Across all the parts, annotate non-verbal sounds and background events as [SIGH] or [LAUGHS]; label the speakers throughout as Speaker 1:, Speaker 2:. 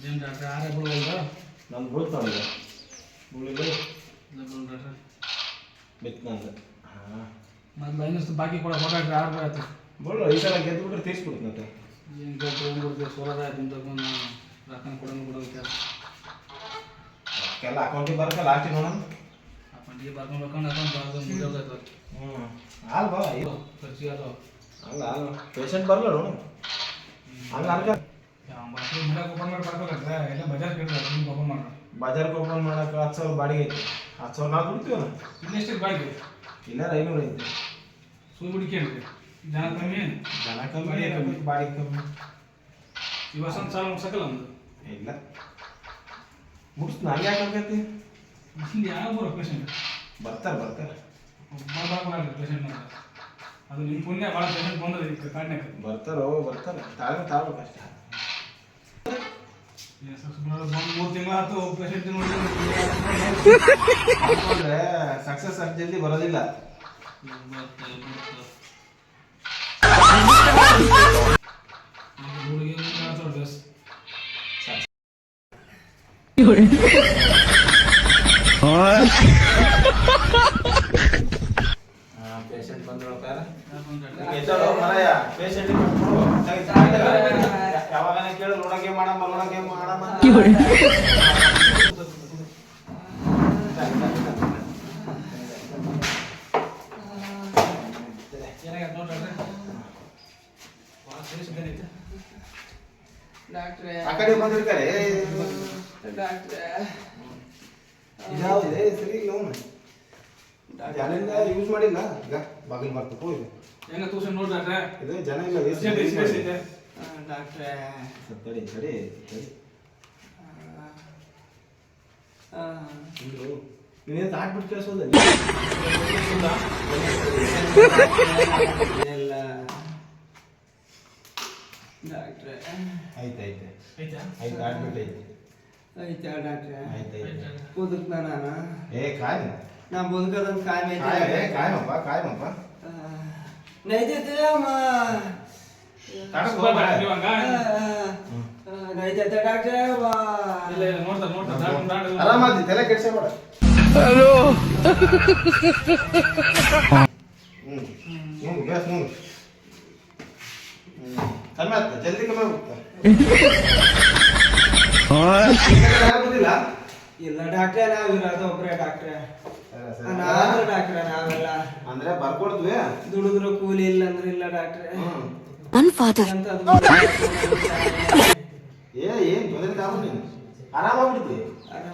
Speaker 1: ಏನು ಡಾಕ್ಟ್ರೆ ಆರೇ ಬಿಡುವಲ್ದ
Speaker 2: ನಾನು ಬೀಳ್ತಾವಲ್ಲ ಬೀಳಿಲ್ಲ
Speaker 1: ಇಲ್ಲ ಬಿಡು ಡಾಕ್ಟ್ರೆ
Speaker 2: ಬಿತ್ತು ನಂದು ಹಾಂ
Speaker 1: ಮೊದ್ಲು ಐನಷ್ಟು ಬಾಕಿ ಕೊಡ ಡಾಕ್ಟ್ರೆ ಆರು ಆಯ್ತು
Speaker 2: ಬೀಳು ಈ ಸಲ ಗೆದ್ದು ಬಿಟ್ರೆ ತೀರ್ಸ್ಬಿಡ್ತು ಮತ್ತೆ
Speaker 1: ಏನು ಕೇಳ್ತು ಏನು ಕೊಡ್ತೀವಿ ಸೋಲದ ಆಯ್ತು ರೊಕ್ಕ ಕೊಡೋನು ಕೊಡೋದು
Speaker 2: ಎಲ್ಲ ಅಕೌಂಟಿಗೆ ಬರುತ್ತೆ ಲಾಸ್ಟಿಗೆ ನೋಡೋಣ
Speaker 1: ಪಂಡಿಗೆ ಬರ್ಕೊಂಡು ಬರ್ಕೊಂಡು ಹಾಕೊಂಡು ಬಾರ್ದು ಮುಗಿಯೋದಾಯ್ತು
Speaker 2: ಹ್ಞೂ ಅಲ್ವಾ
Speaker 1: ಇದು. ಖರ್ಚಿಗೆ ಅದು.
Speaker 2: ಅಲ್ಲ ಪೇಷಂಟ್ ಬರಲ್ಲ ನೋಡು ಹಂಗ ಅನ್ಕ ಬಜಾರ್ಗೆ ಓಪನ್ ಮಾಡಕ್ಕೆ ಹತ್ತು ಸಾವಿರ ಬಾಡಿಗೆ ಐತಿ. ಹತ್ತು ಸಾವಿರ ನಾವು ದುಡ್ತೀವಲ್ಲ
Speaker 1: ಇನ್ನೆಷ್ಟು ಬಾಡಿಗೆ?
Speaker 2: ಇಲ್ಲ ಐನೂರು ಐತಿ.
Speaker 1: ಸುಳ್ಳು ಹುಡುಕೇನ್ರಿ ಜನ ಕಮ್ಮಿ
Speaker 2: ಜನ ಕಮ್ಮಿ ಬಾಡಿಗೆ ಕಮ್ಮಿ.
Speaker 1: ಈ ಸಣ್ಣ ಒಂದು ಸಾಲ ಮುಗ್ಸಕ್ಕಲ್ಲ ಒಂದು?
Speaker 2: ಇಲ್ಲ. ಮುಗಿಸ್ ನಂಗೆ ಯಾಕೆ
Speaker 1: ಇಲ್ಲಿ ಯಾವ ಬರೋ ಪೇಷಂಟ್
Speaker 2: ಬರ್ತಾರೆ ಬರ್ತಾರೆ
Speaker 1: ಪೇಷಂಟ್ ಅದು ನಿಮ್ಮ ಪುಣ್ಯ ಭಾಳ ಪೇಷಂಟ್ ಬಂದದ ಈ ಬರ್ತಾರೆ
Speaker 2: ಬರ್ತಾರೋ ಬರ್ತಾರೆ. ತಾಳ್ಮೆ ತಾಳ್ಬೇಕು ಅಷ್ಟೇ
Speaker 1: ಒಂದು ಮೂರು ತಿಂಗಳು ಆಯ್ತು ಪೇಷಂಟ್
Speaker 2: ಸಕ್ಸಸ್ ಅಷ್ಟು ಜಲ್ದಿ ಬರೋದಿಲ್ಲ.
Speaker 1: ಹುಡುಗಿ
Speaker 2: ಪೇಷಂಟ್ ಬಂದ್ರು ಯಾವಾಗ ಕೇಳಿ ನೋಡಕ್ಕೆ ಮಾಡಮ್ಮ ನೋಡಕ್ಕೆ ಮಾಡಮ್ಮ
Speaker 3: ಡಾಕ್ಟ್ರೇ
Speaker 2: ಆ ಕಡೆ ಬಂದಿರ್ತಾರೆ.
Speaker 3: ಡಾಕ್ಟ್ರೇ.
Speaker 2: ಇದ್ಯಾವ್ದು ಸರಿ ಇಲ್ಲ ಅವನು. ಜನಿಂದ ಯೂಸ್ ಮಾಡಿಲ್ಲ. ಈಗ ಬಾಗಿಲು ಮಾಡ್ಬೇಕು ಇದು
Speaker 1: ಏನ ತೂಷನ್ ನೋಡ್ರಿ ಡಾಕ್ಟ್ರೆ.
Speaker 2: ಇದು ಜನ ಇಲ್ಲ
Speaker 1: ಸರಿ
Speaker 2: ಮಾಡಿ.
Speaker 1: ಐತೆ
Speaker 3: ಡಾಕ್ಟ್ರೇ.
Speaker 2: ತಡಿ ತಡಿ ಇವ್ರು, ನೀನೇನ್ ಹಾಕ್ಬಿಟ್ಟು ಕೇಳಿಸೋದ?
Speaker 3: ಎಲ್ಲ. ಡಾಕ್ಟ್ರೇ.
Speaker 2: ಆಯ್ತು ಆಯ್ತು.
Speaker 1: ಆಯ್ತಾ?
Speaker 2: ಆಯ್ತು ಹಾಕ್ಬಿಟ್ಟು ಐತಿ
Speaker 3: ಐತಾ ಡಾಕ್ಟ್ರೇ
Speaker 2: ಆಯ್ತು.
Speaker 3: ಬದುಕ್ನ ನಾನು?
Speaker 2: ಏ ಕಾಯ್.
Speaker 3: ನಾ ಬದುಕೋದೊಂದು ಕಾಯ್
Speaker 2: ಏ, ಕಾಯಮಪ್ಪ ಕಾಯಮಪ್ಪ.
Speaker 3: ನೈತೈತೆ ಅಮ್ಮ? ನೈತೈತೆ ಡಾಕ್ಟ್ರೇ ವಾ.
Speaker 1: ಇಲ್ಲ ಇಲ್ಲ ನೋಡ್ತಾ ಡಾಕ್ಟ್ರ್
Speaker 2: ಆರಾಮಾದಿ ತಲೆ ಕೆಡ್ಸಬೇಡ ಹ್ಮ್. ಹ್ಮ್ ಗ್ಯಾಸ್ ಹ್ಮ್. ಕಮ್ಮಿ ಆಗ್ತದೆ ಜಲ್ದಿ ಕಮ್ಮಿ [LAUGHS] ಆಗುದಿಲ್ಲ.
Speaker 3: ಇಲ್ಲ ಡಾಕ್ಟ್ರೇ ನಾವಿರೋದು ಒಬ್ರೇ ಡಾಕ್ಟ್ರೇ ನಾವೆಲ್ಲ ಡಾಕ್ಟ್ರೇ ನಾವೆಲ್ಲ
Speaker 2: ಅಂದ್ರೆ ಬರ್ಕೊಡ್ತೀವಿ?
Speaker 3: ದುಡಿದ್ರು ಕೂಲಿ ಇಲ್ಲ ಅಂದ್ರೆ ಇಲ್ಲ ಡಾಕ್ಟ್ರೇ. ಎಂತದು
Speaker 2: ಏ ಏನ್ ತೊಂದ್ರೆ ತಾವು ನೀನು. ಆರಾಮಾಗ್ಬಿಡ್ತಿ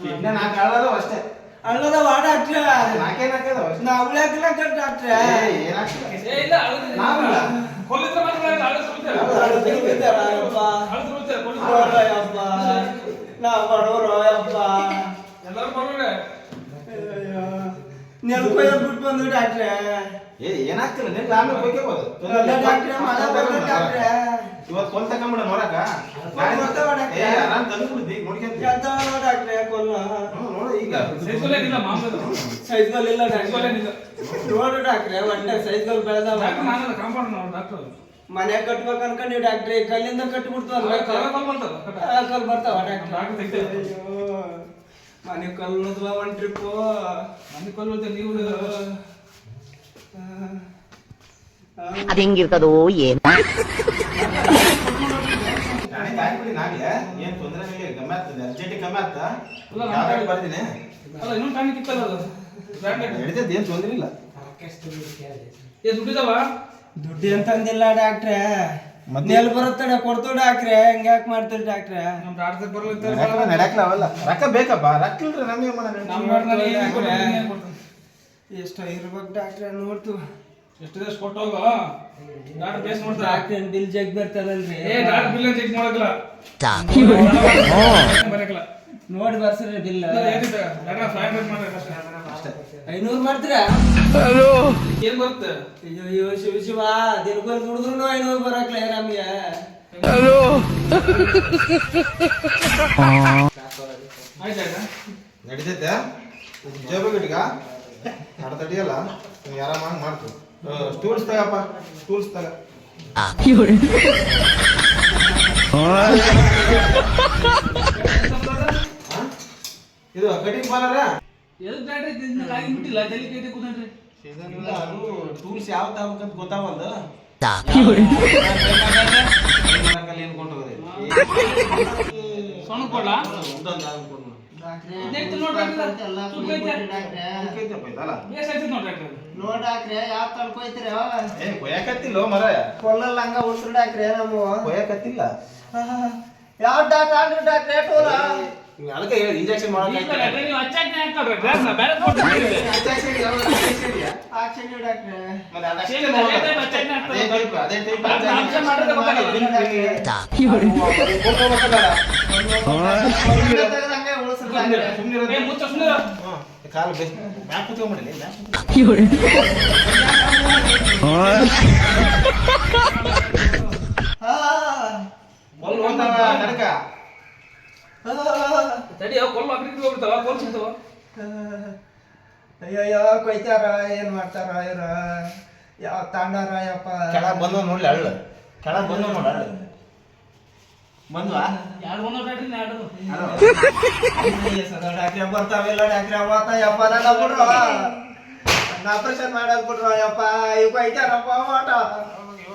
Speaker 2: ಕಿಡ್ನಿ ನಾಲ್ಕು ಅಷ್ಟೇ.
Speaker 3: ಅಳ್ಳದ ವಾಡ ಡಾಕ್ಟ್ರೆ
Speaker 2: ನಾಲ್ಕೇ ನಾಲ್ಕೇದವ ಅಷ್ಟೇ.
Speaker 3: ನಾ ಉಳ್ಯಾಕಿಲ್ಲ ಡಾಕ್ಟ್ರೇ
Speaker 2: ಏ, ಏನಾಗ್ತಿಲ್ಲ. ನಾವಿಲ್ಲ.
Speaker 1: ಕೊಲ್ಲಿದ್ರೆ ಮಾತ್ರ ಅಳುದು ಅಳುದು ಬಿಡ್ತಾರೆ.
Speaker 3: ಅಳುದು ಬಿಡ್ತಾರ, ಅಯ್ಯಪ್ಪ.
Speaker 1: ಅಳುದು ಕೊಲ್ಲಿದ್ರೆ.
Speaker 3: ನೋಡಯ್ಯಪ್ಪ ನಾ ಬಡವರು ಅಪ್ಪ
Speaker 1: ಎಲ್ಲರೂ ಬರೋರೆ
Speaker 3: ನೆಲ್ಕೊಯ್ಯ ಬಿಟ್ಟು ಬಂದ್ರು ಡಾಕ್ಟ್ರೇ.
Speaker 2: ಏ ಏನಾಗ್ತಿಲ್ಲ? ನಿನ್ಗೆ ಆಮೇಲೆ
Speaker 3: ಅಲ್ಲ ಡಾಕ್ಟ್ರೇ ಡಾಕ್ಟ್ರೇ.
Speaker 2: ಇವತ್ತು ಕೊಲ್ ತಗೊಂಬಿಡ ನೋಡಕ
Speaker 3: ಡಾಕ್ಟ್ರೆ.
Speaker 2: ಏ ಆರಾಮ್ ನೋಡ್ಕೊಂತ
Speaker 3: ಡಾಕ್ಟ್ರೇ ಕೊಲ್ಲ
Speaker 2: ನೋಡು ಈಗ.
Speaker 1: ಸೈಸ್ಕೊಳ್ಳೇನಿಲ್ಲ ಮಾಂಸದ
Speaker 3: ಸೈಜ್ಗಳು ಇಲ್ಲ ಡಾಕ್ಟ್ರೇ ನೋಡು ಡಾಕ್ಟ್ರೇ ಒಟ್ಟೆ ಸೈಜ್ಗಳು ಬೆಳೆದ
Speaker 1: ಡಾಕ್ಟರ್ ನಾನಲ್ಲ ಕಾಂಪೌಂಡ್ ನಾವು ಡಾಕ್ಟರ್.
Speaker 3: ಮನೆ ಕಟ್ಬೇಕು ಅನ್ಕೊಂಡು ಡಾಕ್ಟ್ರೇ ಕಲ್ಲಿಂದ ಕಟ್ಬಿಡ್ತಾವ
Speaker 1: ಕಾಲ್
Speaker 3: ಬರ್ತಾವ ಡಾಕ್ಟ್ರೇ
Speaker 1: ಡಾಕ್ಟರ್
Speaker 3: ಅಯ್ಯೋ ಮನೆ ಕಲ್ಲುದ್ವ ಒಂದ್ ಟ್ರಿಪ್ಪು
Speaker 1: ಮನೆ ಕೊಲ್ ಬರ್ತೇನೆ ನೀವು
Speaker 4: ಅದು ಹೆಂಗಿರ್ತದೋ ಏನು?
Speaker 2: ತೊಂದ್ರೆ ಇಲ್ಲ ಕಮ್ಮಿ ಆಗ್ತದೆ. ಅರ್ಜೆಂಟ್ ಕಮ್ಮಿ ಆಗ್ತಾ? ಬರ್ತೀನಿ.
Speaker 1: ಅಲ್ಲ ಇನ್ನೊಂದು ಟಾನಿಕ್ ಇತ್ತಲ್ಲ ಅದು. ಬ್ರ್ಯಾಂಡೆಡ್
Speaker 2: ನಡೀತದೆ ಏನ್ ತೊಂದ್ರೆ ಇಲ್ಲ.
Speaker 1: ಏ ದುಡ್ಡಿದಾವ?
Speaker 3: ದುಡ್ಡು ಅಂತಂದಿಲ್ಲ ಡಾಕ್ಟ್ರೇ
Speaker 2: ಮತ್ತೆ?
Speaker 3: ಎಲ್ಲಿ ಬರುತ್ತಡೆ ಕೊಡ್ತು ಡಾಕ್ಟ್ರೆ ಹಂಗ ಯಾಕೆ ಮಾಡ್ತೀರಿ ಡಾಕ್ಟ್ರೆ
Speaker 1: ನಮ್ಮ ಡಾಕ್ಟರ್ ಬರಲ್ಲ
Speaker 2: ನಡ್ಯಾಕ್ಲ ಅವೆಲ್ಲ ರೊಕ್ಕ ಬೇಕಪ್ಪ ರೊಕ್ಕ ಇಲ್ರಿ ನಮಗೆ.
Speaker 3: ಎಷ್ಟೋ ಇರ್ಬೇಕು ಡಾಕ್ಟ್ರೆ ನೋಡ್ತು
Speaker 1: ಎಷ್ಟು ದಿವಸ ಕೊಟ್ಟು ಹೋಗೋ ಡಾಕ್ಟರ್ ಬೇಸ್ ನೋಡ್ತಾರೆ
Speaker 3: ಡಾಕ್ಟ್ರೇ ಬಿಲ್ ಜಗ್ ಬರ್ತಾರಲ್ರಿ
Speaker 1: ಏ ಡಾಕ್ಟರ್ ಬಿಲ್ ಚೆಕ್ ಮಾಡಕ್ಕಿಲ್ಲ ಬರಕಿಲ್ಲ
Speaker 3: ನೋಡಿ ಬರ್ಸ್ರಿ ಬಿಲ್
Speaker 1: ಏನಿದೆ ಡಾಕ್ಟರ್ ಅಷ್ಟೇ
Speaker 3: ಐನೂರು ಮಾಡ್ತೀರಾ?
Speaker 1: ಏನ್ ಬರುತ್ತೆ
Speaker 3: ಅಯ್ಯೋ ಶಿವ ಶಿವ ದಿನಗಳು ದುಡಿದ್ರು ಐನೂರು ಬರಕ್ಲೆ ನಮ್ಗೆ.
Speaker 1: ಆಯ್ತಾಯ್ತಾ?
Speaker 2: ನಡೀತೈತೆ? ಜೋಬಿಗಿಟ್ಗ ಅಡ ತಡಿಯಲ್ಲ ನೀನು ಆರಾಮಾಗಿ ಮಾಡ್ತು ಸ್ಟೂಲ್ಸ್ ತಗಪ್ಪ ಸ್ಟೂಲ್ಸ್ ತಗ ಹಾ? ಇದು ಕಟಿಂಗ್ ಬಾಲರ
Speaker 1: ಎದಕ್ ಬ್ಯಾಟ್ರಿ ಇದನ್ನ ಕಾಯಿ ಬಿಟ್ಟಿಲ್ಲ? ಜಲ್ಲಿ ಕೈತೆ ಕೂತ್ಕೊಂಡ್ರಿ
Speaker 2: ಇಲ್ಲ ಅದು ಟೂಲ್ಸ್ ಯಾವ ತಗೋಬೇಕಂತ ಗೊತ್ತಾವಲ್ದು
Speaker 1: ಸಣ್ಣ ಕೊಡ್ಲಾ? ನೋಡ್ರಿ
Speaker 3: ಯಾವ ತಳ್ಕೊಯ್ತೀರಿ
Speaker 2: ಏ ಕೊಯ್ಯಾಕತ್ತಿಲ್ಲ ಮರ
Speaker 3: ಕೊಲ್ಲಲ್ಲ ಹಂಗ ಉಸಿರು ನಮ್ಮ
Speaker 2: ಕೊಯ್ಯಾಕತ್ತಿಲ್ಲ?
Speaker 3: ಯಾವ ಡಾಕ್ಟ್ರ್ ಡಾಕ್ಟ್ರೆ ಟೋಲ
Speaker 2: ಅದಕ್ಕೆ ಹೇಳಿ ಇಂಜೆಕ್ಷನ್
Speaker 1: ಸುಮ್ನಿರು.
Speaker 2: ಕಾಲು ಮ್ಯಾಪ್ ಕುತ್ಕೊಂಡ್ಬಿಡಿ ಮ್ಯಾಪ್
Speaker 3: ಹಾ
Speaker 2: ಒಲ್ ಹೋಗ್ತಾವ ನಡಕ
Speaker 1: ತಡಿ, ಅವು ಕೊಲ್ಲ ಅಗ್ರಿಗೆ ಹೋಗ್ಬಿಡ್ತಾವ, ಕೊಲ್ ಸಿಗ್ತಾವ.
Speaker 3: ಅಯ್ಯಯ್ಯೋ ಕೊಯ್ತಾರ ಏನ್ ಮಾಡ್ತಾರ ಇವ್ರ? ಯಾವ ತಾಂಡಾರ ಯಪ್ಪ?
Speaker 2: ಕೆಳಗೆ ಬಂದವ ನೋಡ್ಲಿ ಅಳ್ಳು ಕೆಳಗೆ ಬಂದವ ನೋಡ ಅಳ್ಳು ಬಂದ್ವಾ?
Speaker 1: ಯಾರು ಬಂದು ನೋಡ್ರಿ ಡಾಕ್ಟ್ರಿ
Speaker 3: ಡಾಕ್ಟ್ರೆ ಬರ್ತಾವಿಲ್ಲ ಡಾಕ್ಟ್ರಿ ಅವತ್ತ ಯಪ್ಪ ನನ್ನ ಬಿಡ್ರು. ಆಪರೇಷನ್ ಮಾಡಕ್ ಬಿಡ್ರು ಯಪ್ಪ. ಇವ್ ಕೊಯ್ತಾರಪ್ಪ ಮಾಟ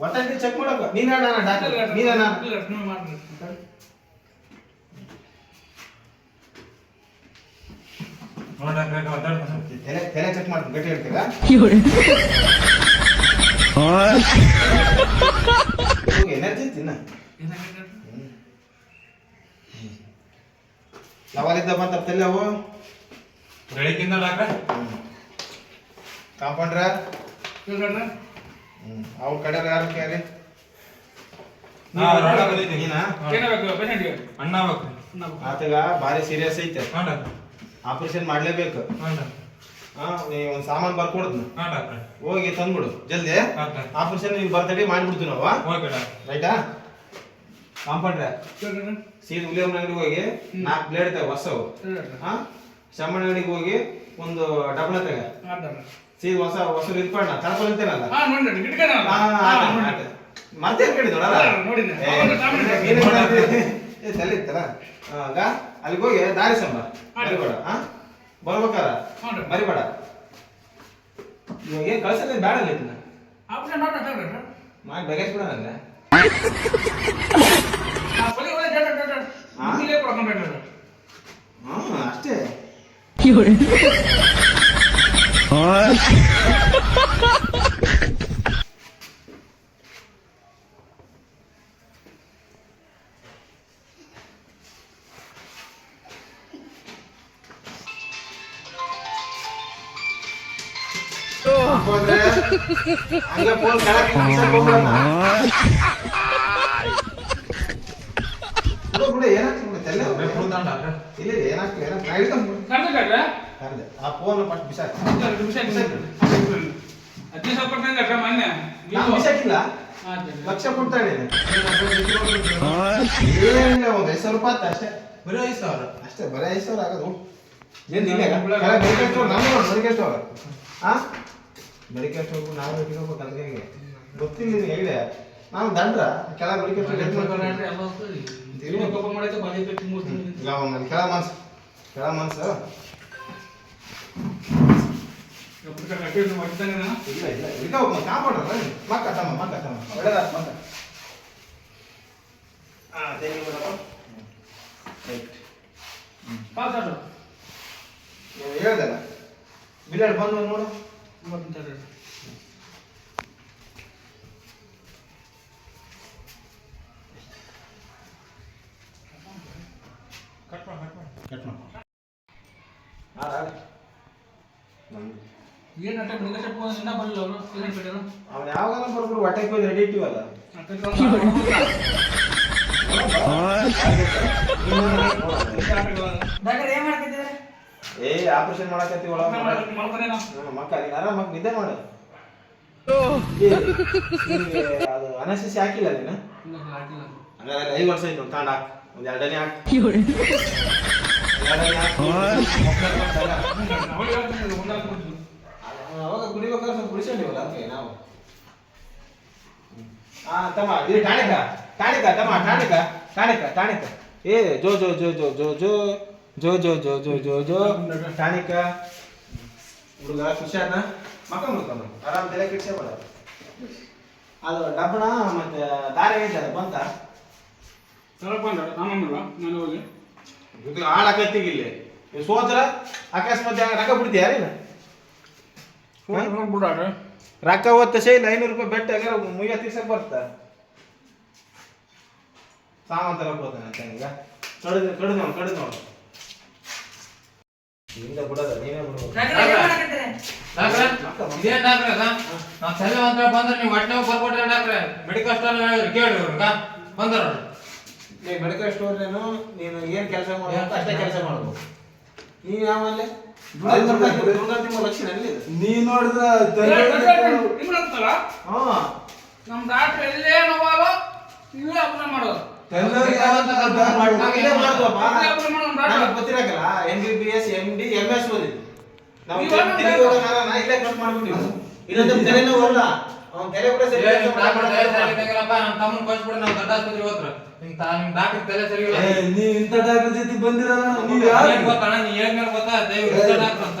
Speaker 2: ಒಟ್ಟಾಗಿ ಚೆಕ್ ಮಾಡಕ್ಕ ನೀನ ನಾನು ಡಾಕ್ಟರ್
Speaker 1: ಇಲ್ಲ,
Speaker 2: ನೀನ
Speaker 1: ಇಲ್ಲ,
Speaker 2: ನಾನು
Speaker 1: ಇಲ್ಲ, ನೀವು ಮಾಡ್ರಿ.
Speaker 2: ತಲೆ ತಲೆ ಚೆಕ್ ಮಾಡ್ತೀನಿ ಗಟ್ಟಿ ಹೇಳ್ತೀರಾ ಎನರ್ಜಿ ತಿನ್ನ? ಯಾವಾಗಿದ್ದ ಬಂತ ತಲೆ ಅವು
Speaker 5: ಬೆಳಿಗ್ಗಿಂದ ಡಾಕ್ಟ್ರ
Speaker 2: ಕಾಂಪೌಂಡ್ರ
Speaker 1: ಹ್ಞೂ?
Speaker 2: ಅವ್ರ ಕಡೆ ಯಾರು ಕೇಳಿ
Speaker 5: ಅಣ್ಣ
Speaker 2: ಆತಗ ಭಾರಿ ಸೀರಿಯಸ್ ಐತೆ
Speaker 5: ಹಾಂ ಡಾಕ್ಟ್ರೆ
Speaker 2: ಆಪರೇಷನ್ ಮಾಡ್ಲೇಬೇಕು.
Speaker 5: ಹಾ
Speaker 2: ನೀವು ಒಂದ್ ಸಾಮಾನ್ ಬರ್ಕೊಡ್ತೀನಿ ಹೋಗಿ ತಂದ್ಬಿಡು ಜಲ್ದಿ. ಆಪರೇಷನ್ ನೀವು ಬರ್ತಡೆ ಮಾಡ್ಬಿಡ್ತೀವಿ ನಾವು ರೈಟಾ ಕಾಂಪೌಂಡ್ರ. ಸೀದ್? ಸೀದಾ ಅಂಗಡಿಗೆ ಹೋಗಿ ನಾಲ್ಕು ಬ್ಲೇಡ್ ತಗ ಹೊಸವು? ಹಾ ಅಂಗಡಿಗೆ ಹೋಗಿ ಒಂದು ಡಬ್ಲ ತಗ. ಸೀದಾ ಹೊಸ ಹೊಸ ಇದ್ಕೊಂಡ
Speaker 1: ನೋಡಿ ನೋಡಿ.
Speaker 2: ಆಯ್ತು. ಮತ್ತೆ ಮಾಡಾತಿ? ಏ, ತಲೆ ಇತ್ತಲ್ಲ? ಆಗ? ಅಲ್ಲಿಗೆ ಹೋಗಿ ದಾರಿ ಸಂಬ.
Speaker 1: ಹಾ.
Speaker 2: ಮರಿಬೇಡ ಹಾ ಬರ್ಬೇಕಾರ
Speaker 1: ಹಾ, ಡಾಕ್ಟ್ರೆ.
Speaker 2: ಮರಿಬೇಡ. ಇವಾಗ ಏನ್ ಕಳ್ಸಲ್ಲ ಬೇಡ ಇದನ್ನ?
Speaker 1: ಆಪರೇಷನ್ ಮಾಡ್ರಿ ಡಾಕ್ಟ್ರೆ?
Speaker 2: ಮಾಡಿ ಬಗೆಹರಿಸ್ಬಿಡ ನಂಗೆ
Speaker 1: ಹಾ, [LAUGHS]
Speaker 2: ಲಕ್ಷ ಕೊಡ್ತಾ ಏನಿಲ್ಲ ಒಂದು ಐದು ಸಾವಿರ ರೂಪಾಯಿ ಅಷ್ಟೇ.
Speaker 5: ಬರೀ ಐದು ಸಾವಿರ
Speaker 2: ಅಷ್ಟೇ ಬರೀ ಐದು ಸಾವಿರ ಆಗೋದು ಏನು ಇಲ್ಲ ನಮ್ಮ ಸ್ಟೋರ್ ಹಾ ಬೆಳಿಗ್ಗೆ ಹೋಗ್ಬಿಟ್ಟು ನಾವು ಬೆಳಿಗ್ಗೆ ಹೋಗ್ಬೇಕು ಅದ್ರಾಗೆ ಗೊತ್ತಿಲ್ಲ ನೀನು ಹೇಳಿ ನಾವು ದಂಡ್ರ. ಕೆಳಗೆ ಬೆಳಿಗ್ಗೆ ಕೆಳ ಮನ್ಸು. ಕೆಳ ಮನ್ಸು ಇಲ್ಲ ಇಲ್ಲ. ಇದು ಕಾಪಾಡ್ರ ಮಕ್ಕತ್ತಮ್ಮ ಮಕ್ಕತ್ತಮ್ಮ ಒಳ್ಳೆದ ಮಕ್ಕ ಹಾಂ ದೇವಿ ಬರಪ್ಪ ರೈಟ್ ಪಾಸ್ ಹೇಳ್ದಲ್ಲ ಬಿಲ್ಲಾಡ್ ಬಂದು ನೋಡು.
Speaker 5: ಒಂದೆರಡು. ಕಟ್ ಮಾಡಿ
Speaker 2: ಕಟ್ ಮಾಡಿ. ಅವನು ಯಾವಾಗ ಬರ್ಬೋದು ಹೊಟ್ಟೆ ಹೋಗಿ ರೆಡಿ ಇಟ್ಟಿವಲ್ಲ.
Speaker 3: ಡಾಕ್ಟರ್
Speaker 2: ಏ ಆಪರೇಷನ್ ಮಾಡಕತ್ತಿ ಒಳಗ ಮಕ್ಕ ನೀನ್ ಆರಾಮಾಗಿ ನಿದ್ದೆ ಮಾಡು. ಅದು ಅನಸ್ತಿಸಿ ಹಾಕಿಲ್ಲ ನೀನು? ಹಂಗಾರೆ ಐದು ವರ್ಷ ಆಯ್ತು ತಾಂಡ ಹಾಕ್ ಒಂದ್ ಎರಡನೇ ಹಾಕ್. ಎರಡನೇ ಹಾಕ್. ಅವಾಗ ಕುಡಿಬೇಕಾದ್ರೆ ಸ್ವಲ್ಪ ಕುಡಿಸ್ಕೊಂಡಿವಲ್ಲ ಅದಕ್ಕೆ ನಾವು. ಹಾ ತಮ್ಮ ಇದು ಟಾಣಿಕ ಟಾಣಿಕ ತಮ್ಮ ಟಾಣಿಕ ಟಾಣಿಕ ಟಾಣಿಕ. ಏ ಜೋ ಜೋ ಜೋ ಜೋ ಜೋ ಜೋ. ಜೋ ಜೋ ಜೋ ಜೋ ಜೋ ಜೋ. ಟಾನಿಕ ಹುಡುಗ ಖುಷಿಯಾದ ಮಕ್ಕಳು ಆರಾಮ ಆರಾಮ್ ತಲೆ ಕಿಡ್ಸೇ ಬೇಡ. ಅದು ಡಬ್ಬಣ ಮತ್ತೆ ದಾರಿ ಐತೆ ಅದು ಬಂತ? ಇದು ಹಾಳಾಕತ್ತಿಗೆ ಇಲ್ಲಿ. ನೀವು ಸೋತ್ರ ಅಕಸ್ಮಾತ್ ಹಂಗ ರೊಕ್ಕ ಬಿಡ್ತೀಯ ನೀನು ರೊಕ್ಕ ಹೊತ್ತ ಶೈಲ ಐನೂರು ರೂಪಾಯಿ ಬೆಟ್ಟ ಹಂಗಾರ ಮುಯ್ಯ ತೀರ್ಸಕ್ ಬರ್ತಾ. ಸಾಮಾನ್ ತರಕ್ ಹೋತಾನೆ ಅಂತ ಈಗ ಕಡಿದು ಕಡಿದು ನೋಡು ಕಡಿದು ಹಿಂದೆ ಬಿಡೋದ ನೀವೇ
Speaker 3: ಏನ್
Speaker 1: ಇದೇನ್ ಡಾಕ್ಟ್ರೆ ನಾವು ನಾವ್ ಸೆಲೆ ಅಂತ ಬಂದ್ರೆ ನೀವು ಹೊಟ್ಟೆ ಬರ್ಕೊಟ್ರೆ ಡಾಕ್ಟ್ರೆ ಮೆಡಿಕಲ್ ಸ್ಟೋರ್ ಹೇಳಿದ್ರು ಕೇಳಿ ಇವ್ರಗ ಬಂದ್ರ
Speaker 2: ನೀ ಮೆಡಿಕಲ್ ಸ್ಟೋರ್ನೇನು ನೀನು ಏನ್ ಕೆಲಸ ಮಾಡ್ಬೇಕು ಅಷ್ಟೇ ಕೆಲಸ ಮಾಡಬೇಕು. ನೀನ್ ಯಾವಲ್ಲೇ ದುರ್ಗಂತಿಮ್ಮ ಲಕ್ಷಣ ಇದೆ?
Speaker 6: ನೀ ನೋಡಿದ್ರ
Speaker 2: ಹಾ.
Speaker 1: ನಮ್ ಡಾಕ್ಟ್ರ್ ಎಲ್ಲೇ ನೋವಾಲೋ ಇಲ್ಲೇ ಅಪ್ಲೈ ಮಾಡೋದು.
Speaker 2: ಗೊತ್ತಿರಕಲ್ಲ M B B S M D M S ಓದಿದ್ದು. ನಾವು ಇಲ್ಲೇ ಕಟ್ ಮಾಡ್ಬಿಟ್ಟು ಇನ್ನೊಂದು ತಲೆನೂ ಅಲ್ಲ. ಅವ್ನ ತಲೆ ಕೂಡ ಸರಿ
Speaker 1: ನಮ್ಮ ತಮ್ಮನ ಕಳ್ಸ್ಬಿಡು ಹೋದ್ರ. ನಿಮ್ ತಾ ನಿಮ್ ಡಾಕ್ಟರ್
Speaker 6: ಡಾಕ್ಟರ್ ಜೊತೆ ಬಂದಿರಲ್ಲ ನೀವು ಯಾರು?
Speaker 1: ಗೊತ್ತಣ ನೀ ಹೇಳ್ಮೇಲೆ ಗೊತ್ತಾ? ದಯವಿಟ್ಟು ಡಾಕ್ಟರ್ ಅಂತ.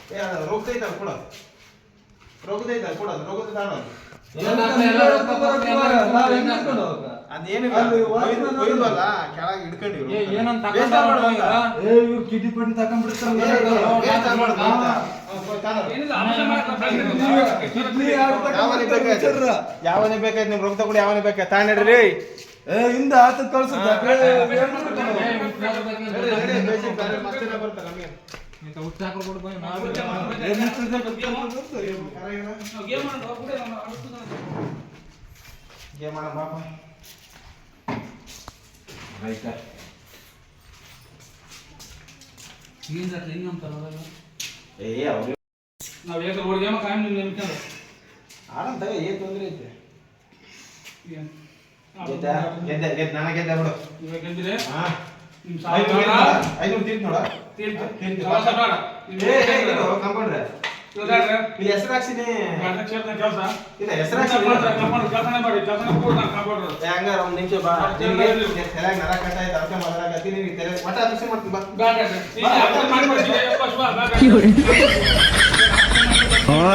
Speaker 2: ರೋಗದೈತ ಕೊಡ ರೋಗದೈತ ಕೆಳಗೆ ಯಾವನೇ ಬೇಕಾಯ್ತು? ನಿಮ್ ರೋಗ ತಗೊಂಡು ಯಾವನೇ ಬೇಕಾಯ್ತು? ತಾನೇಡ್ರಿ
Speaker 6: ಏ ಹಿಂದ ಆತ ಕಳ್ಸುತ್ತ?
Speaker 1: ಇಂತ ಹುಟ್ಟಿ ಹಾಕೋ ಕೊಡು ಬನ್ನಿ ನಾವು ಗೇಮ್ ಮಾಡೋ ಹೋಗ್ಬಿಡೆ
Speaker 2: ನಾನು ಗೇಮ್ ಬಾಪ
Speaker 1: ಏನ್
Speaker 2: ಏ ಅವ್ರು ಗೇಮ ತೊಂದ್ರೆ ಐತೆ. ಗೆದ್ದ? ಗೆದ್ದ ನನಗೆ ಗೆದ್ದ ಬಿಡು.
Speaker 1: ಇವಾಗ
Speaker 2: ಹಾ. ಐನೂರು ತೀರ್ತು ನೋಡ?
Speaker 1: ತೀರ್ತು
Speaker 2: ತೀರ್ತು ಕಂಪೌಂಡ್ರೆ ಇಲ್ಲಿ ಹೆಸರು ಹಾಕ್ಸಿನಿ.
Speaker 1: ಕೆಲಸ.
Speaker 2: ಇಲ್ಲ ಹೆಸರು
Speaker 1: ಹಾಕ್ಸಿ ಕೆಲಸನೇ ಮಾಡಿ ಕೆಲಸನೇ ಕೂಡ ನಾನು ಕಾಪಾಡ್ರು
Speaker 2: ಹೆಂಗ ಒಂದು ನಿಮಿಷ ಬಾ. ತಲೆಗೆ ನರ ಕಟ್ಟ ಆಯ್ತು ಅರ್ಥ ಮಾಡಲಾಗತ್ತಿ ನಿನಗೆ ತಲೆ ಮಠ ಅಭಿಷೇಕ ಮಾಡ್ತೀನಿ ಬಾ.
Speaker 1: ಬಾ
Speaker 2: ಬಾ ಬಾ. ಬಾ